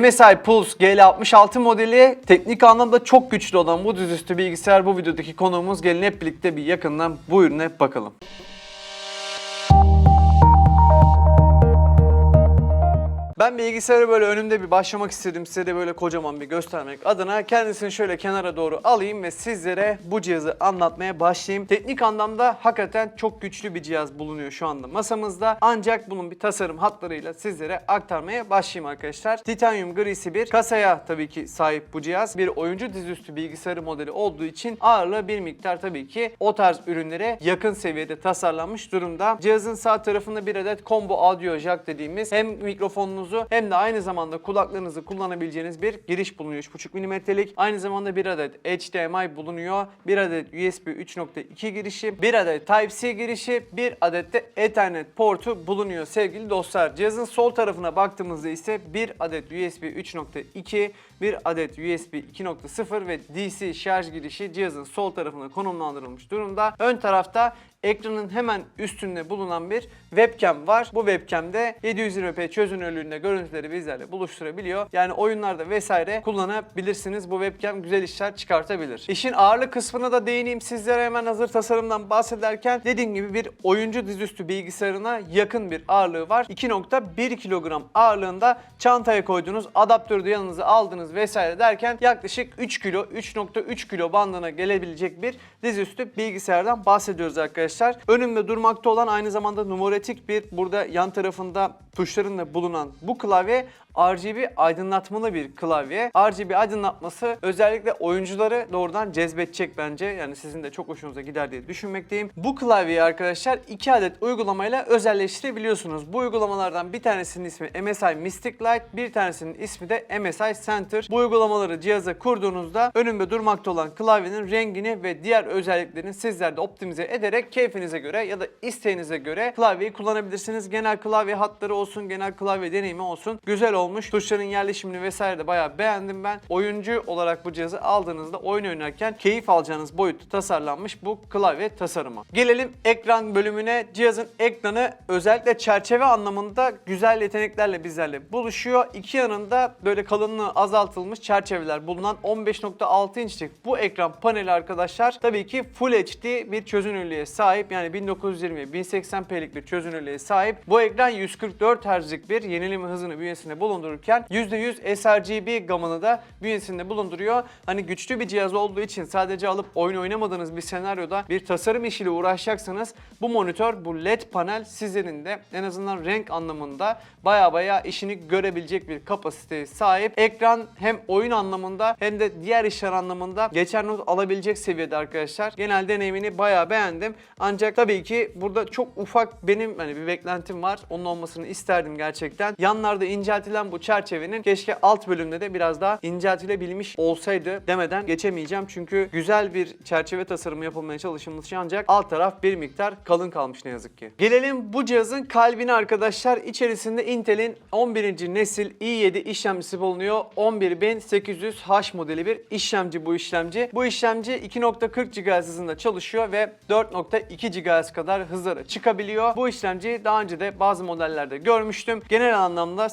MSI Pulse GL66 modeli teknik anlamda çok güçlü olan bu dizüstü bilgisayar bu videodaki konuğumuz. Gelin hep birlikte bir yakından bu ürüne bakalım. Ben bilgisayarı böyle önümde bir başlamak istedim. Size de böyle kocaman bir göstermek adına kendisini şöyle kenara doğru alayım ve sizlere bu cihazı anlatmaya başlayayım. Teknik anlamda hakikaten çok güçlü bir cihaz bulunuyor şu anda masamızda. Ancak bunun bir tasarım hatlarıyla sizlere aktarmaya başlayayım arkadaşlar. Titanium grisi bir kasaya tabii ki sahip bu cihaz. Bir oyuncu dizüstü bilgisayarı modeli olduğu için ağırlığı bir miktar tabii ki o tarz ürünlere yakın seviyede tasarlanmış durumda. Cihazın sağ tarafında bir adet combo audio jack dediğimiz hem mikrofonunuzu hem de aynı zamanda kulaklarınızı kullanabileceğiniz bir giriş bulunuyor 3.5 mm'lik. Aynı zamanda bir adet HDMI bulunuyor. Bir adet USB 3.2 girişi, bir adet Type-C girişi, bir adet de Ethernet portu bulunuyor sevgili dostlar. Cihazın sol tarafına baktığımızda ise bir adet USB 3.2, bir adet USB 2.0 ve DC şarj girişi cihazın sol tarafına konumlandırılmış durumda. Ön tarafta ekranın hemen üstünde bulunan bir webcam var. Bu webcamde 720p çözünürlüğünde görüntüleri bizlerle buluşturabiliyor. Yani oyunlarda vesaire kullanabilirsiniz. Bu webcam güzel işler çıkartabilir. İşin ağırlık kısmına da değineyim sizlere hemen hazır tasarımdan bahsederken dediğim gibi bir oyuncu dizüstü bilgisayarına yakın bir ağırlığı var. 2.1 kilogram ağırlığında çantaya koyduğunuz adaptörü de yanınıza aldınız vesaire derken yaklaşık 3 kilo 3.3 kilo bandına gelebilecek bir dizüstü bilgisayardan bahsediyoruz arkadaşlar. Önümde durmakta olan aynı zamanda numaratik bir burada yan tarafında tuşlarında bulunan bu klavye RGB aydınlatmalı bir klavye. RGB aydınlatması özellikle oyuncuları doğrudan cezbedecek bence. Yani sizin de çok hoşunuza gider diye düşünmekteyim. Bu klavyeyi arkadaşlar iki adet uygulamayla özelleştirebiliyorsunuz. Bu uygulamalardan bir tanesinin ismi MSI Mystic Light, bir tanesinin ismi de MSI Center. Bu uygulamaları cihaza kurduğunuzda önünde durmakta olan klavyenin rengini ve diğer özelliklerini sizler de optimize ederek keyfinize göre ya da isteğinize göre klavyeyi kullanabilirsiniz. Genel klavye hatları olsun, genel klavye deneyimi olsun. Güzel olmuş. Tuşların yerleşimini vesaire de bayağı beğendim ben. Oyuncu olarak bu cihazı aldığınızda oyun oynarken keyif alacağınız boyutta tasarlanmış bu klavye tasarımı. Gelelim ekran bölümüne. Cihazın ekranı özellikle çerçeve anlamında güzel yeteneklerle bizlerle buluşuyor. İki yanında böyle kalınlığı azaltılmış çerçeveler bulunan 15.6 inçlik bu ekran paneli arkadaşlar tabii ki Full HD bir çözünürlüğe sahip. Yani 1920 1080p'lik bir çözünürlüğe sahip. Bu ekran 144 Hz'lik bir yenileme hızını bünyesinde bulundururken %100 sRGB gamını da bünyesinde bulunduruyor. Hani güçlü bir cihaz olduğu için sadece alıp oyun oynamadığınız bir senaryoda bir tasarım işiyle uğraşacaksanız bu monitör, bu LED panel sizlerin de en azından renk anlamında baya baya işini görebilecek bir kapasiteye sahip. Ekran hem oyun anlamında hem de diğer işler anlamında geçer not alabilecek seviyede arkadaşlar. Genel deneyimini baya beğendim. Ancak tabii ki burada çok ufak benim hani bir beklentim var. Onun olmasını isterdim gerçekten. Yanlarda inceltilen bu çerçevenin keşke alt bölümde de biraz daha inceltilebilmiş olsaydı demeden geçemeyeceğim. Çünkü güzel bir çerçeve tasarımı yapılmaya çalışılmış ancak alt taraf bir miktar kalın kalmış ne yazık ki. Gelelim bu cihazın kalbine arkadaşlar. İçerisinde Intel'in 11. nesil i7 işlemcisi bulunuyor. 11800H modeli bir işlemci bu işlemci. Bu işlemci 2.40 GHz hızında çalışıyor ve 4.2 GHz kadar hızlara çıkabiliyor. Bu işlemci daha önce de bazı modellerde görmüştüm. Genel anlamda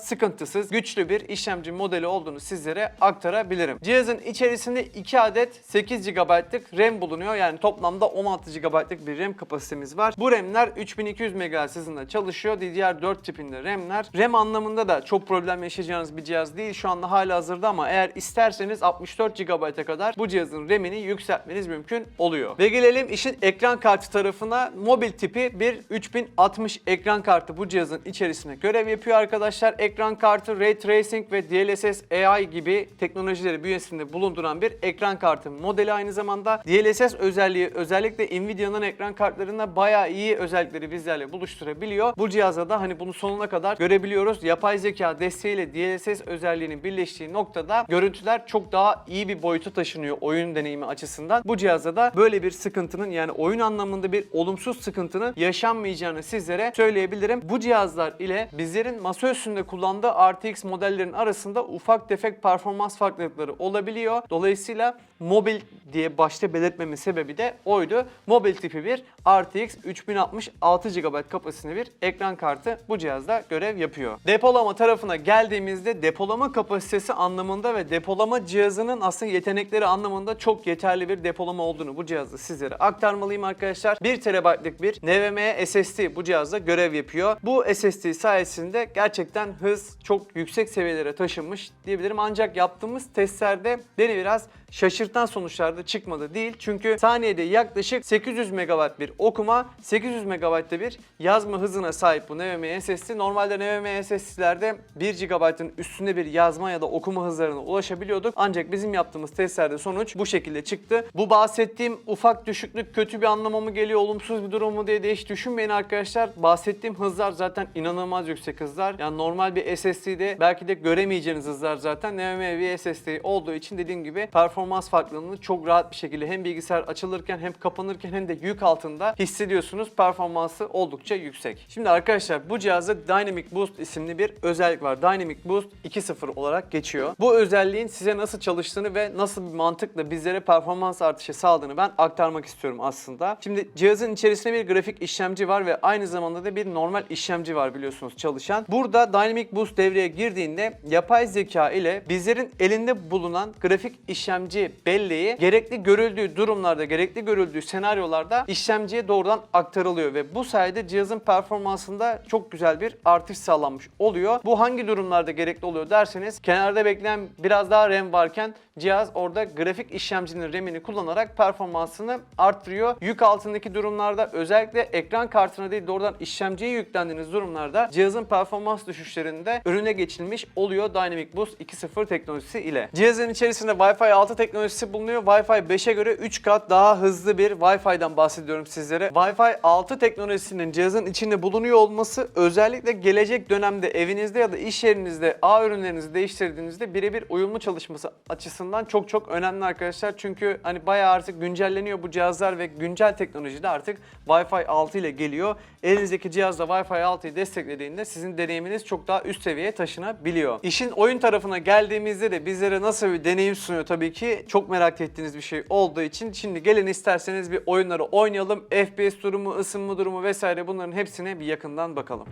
sıkıntısız, güçlü bir işlemci modeli olduğunu sizlere aktarabilirim. Cihazın içerisinde 2 adet 8 GB'lık RAM bulunuyor. Yani toplamda 16 GB'lık bir RAM kapasitemiz var. Bu RAM'ler 3200 MHz hızında çalışıyor. DDR4 tipinde RAM'ler. RAM anlamında da çok problem yaşayacağınız bir cihaz değil şu anda hala hazırda ama eğer isterseniz 64 GB'a kadar bu cihazın RAM'ini yükseltmeniz mümkün oluyor. Ve gelelim işin ekran kartı tarafına. Mobil tipi bir 3060 ekran kartı bu cihazın içerisinde görev yapıyor arkadaşlar. Ekran kartı Ray Tracing ve DLSS AI gibi teknolojileri bünyesinde bulunduran bir ekran kartı modeli aynı zamanda. DLSS özelliği özellikle Nvidia'nın ekran kartlarında bayağı iyi özellikleri bizlerle buluşturabiliyor. Bu cihazda da hani bunu sonuna kadar görebiliyoruz. Yapay zeka desteğiyle DLSS özelliğinin birleştiği noktada görüntüler çok daha iyi bir boyuta taşınıyor oyun deneyimi açısından. Bu cihazda da böyle bir sıkıntının yani oyun anlamında bir olumsuz sıkıntının yaşanmayacağını sizlere söyleyebilirim. Bu cihazlar ile bizlerin masa üstünde kullandığı RTX modellerin arasında ufak tefek performans farklılıkları olabiliyor. Dolayısıyla mobil diye başta belirtmemin sebebi de oydu. Mobil tipi bir RTX 3060 6 GB kapasiteli bir ekran kartı bu cihazda görev yapıyor. Depolama tarafına geldiğimizde depolama kapasitesi anlamında ve depolama cihazının aslında yetenekleri anlamında çok yeterli bir depolama olduğunu bu cihazda sizlere aktarmalıyım arkadaşlar. 1 TB'lık bir NVMe SSD bu cihazda görev yapıyor. Bu SSD sayesinde gerçekten hız çok yüksek seviyelere taşınmış diyebilirim. Ancak yaptığımız testlerde beni biraz şaşırtan sonuçlar da çıkmadı değil. Çünkü saniyede yaklaşık 800 MB bir okuma, 800 MB'da bir yazma hızına sahip bu NVMe SSD. Normalde NVMe SSD'lerde 1 GB'ın üstünde bir yazma ya da okuma hızlarına ulaşabiliyorduk. Ancak bizim yaptığımız testlerde sonuç bu şekilde çıktı. Bu bahsettiğim ufak düşüklük kötü bir anlama mı geliyor, olumsuz bir durum mu diye de hiç düşünmeyin arkadaşlar. Bahsettiğim hızlar zaten inanılmaz yüksek hızlar. Yani normal bir SSD'de belki de göremeyeceğiniz hızlar zaten NVMe SSD olduğu için dediğim gibi performans farklılığını çok rahat bir şekilde hem bilgisayar açılırken hem kapanırken hem de yük altında hissediyorsunuz. Performansı oldukça yüksek. Şimdi arkadaşlar bu cihazda Dynamic Boost isimli bir özellik var. Dynamic Boost 2.0 olarak geçiyor. Bu özelliğin size nasıl çalıştığını ve nasıl bir mantıkla bizlere performans artışı sağladığını ben aktarmak istiyorum aslında. Şimdi cihazın içerisinde bir grafik işlemci var ve aynı zamanda da bir normal işlemci var biliyorsunuz çalışan. Burada Dynamic Boost devreye girdiğinde yapay zeka ile bizlerin elinde bulunan grafik işlemci belleği gerekli görüldüğü durumlarda, gerekli görüldüğü senaryolarda işlemciye doğrudan aktarılıyor ve bu sayede cihazın performansında çok güzel bir artış sağlanmış oluyor. Bu hangi durumlarda gerekli oluyor derseniz kenarda bekleyen biraz daha RAM varken cihaz orada grafik işlemcinin RAM'ini kullanarak performansını arttırıyor. Yük altındaki durumlarda özellikle ekran kartına değil doğrudan işlemciye yüklendiğiniz durumlarda cihazın performans düşüşlerinde önüne geçilmiş oluyor Dynamic Boost 2.0 teknolojisi ile. Cihazın içerisinde Wi-Fi 6 teknolojisi bulunuyor. Wi-Fi 5'e göre 3 kat daha hızlı bir Wi-Fi'den bahsediyorum sizlere. Wi-Fi 6 teknolojisinin cihazın içinde bulunuyor olması özellikle gelecek dönemde evinizde ya da iş yerinizde ağ ürünlerinizi değiştirdiğinizde birebir uyumlu çalışması açısından çok çok önemli arkadaşlar. Çünkü hani bayağı artık güncelleniyor bu cihazlar ve güncel teknoloji de artık Wi-Fi 6 ile geliyor. Elinizdeki cihazda Wi-Fi 6'yı desteklediğinde sizin deneyiminiz çok daha üst seviyeye taşınabiliyor. İşin oyun tarafına geldiğimizde de bizlere nasıl bir deneyim sunuyor tabii ki çok merak ettiğiniz bir şey olduğu için şimdi gelin isterseniz bir oyunları oynayalım. FPS durumu, ısınma durumu vesaire bunların hepsine bir yakından bakalım.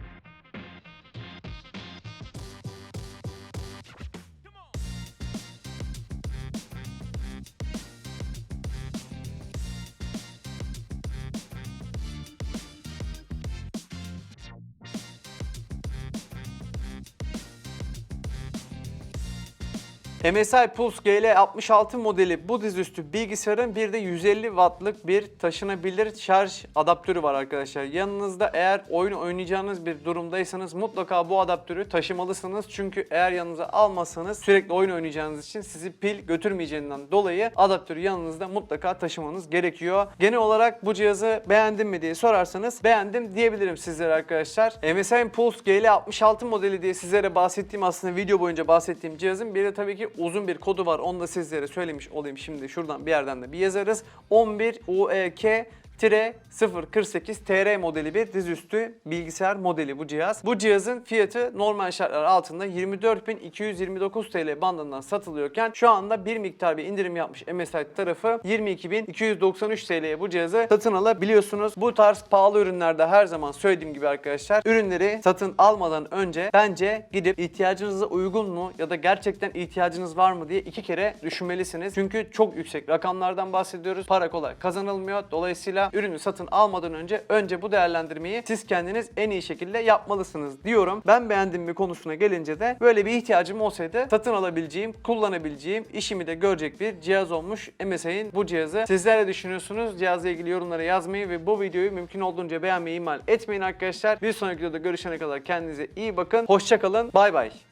MSI Pulse GL66 modeli bu dizüstü bilgisayarın bir de 150 wattlık bir taşınabilir şarj adaptörü var arkadaşlar. Yanınızda eğer oyun oynayacağınız bir durumdaysanız mutlaka bu adaptörü taşımalısınız. Çünkü eğer yanınıza almasanız sürekli oyun oynayacağınız için sizi pil götürmeyeceğinden dolayı adaptörü yanınızda mutlaka taşımanız gerekiyor. Genel olarak bu cihazı beğendim mi diye sorarsanız beğendim diyebilirim sizlere arkadaşlar. MSI Pulse GL66 modeli diye sizlere bahsettiğim aslında video boyunca bahsettiğim cihazın bir de tabii ki uzun bir kodu var. Onu da sizlere söylemiş olayım şimdi. Şuradan bir yerden de bir yazarız. 11 UEK 048 TR modeli bir dizüstü bilgisayar modeli bu cihaz. Bu cihazın fiyatı normal şartlar altında 24.229 TL bandından satılıyorken şu anda bir miktar bir indirim yapmış MSI tarafı 22.293 TL'ye bu cihazı satın alabiliyorsunuz. Bu tarz pahalı ürünlerde her zaman söylediğim gibi arkadaşlar ürünleri satın almadan önce bence gidip ihtiyacınıza uygun mu ya da gerçekten ihtiyacınız var mı diye iki kere düşünmelisiniz. Çünkü çok yüksek rakamlardan bahsediyoruz. Para kolay kazanılmıyor. Dolayısıyla ürünü satın almadan önce önce bu değerlendirmeyi siz kendiniz en iyi şekilde yapmalısınız diyorum. Ben beğendim bir konusuna gelince de böyle bir ihtiyacım olsaydı satın alabileceğim, kullanabileceğim, işimi de görecek bir cihaz olmuş MSI'nin bu cihazı. Sizler ne düşünüyorsunuz? Cihazla ilgili yorumlara yazmayı ve bu videoyu mümkün olduğunca beğenmeyi ihmal etmeyin arkadaşlar. Bir sonraki videoda görüşene kadar kendinize iyi bakın. Hoşçakalın. Bay bay.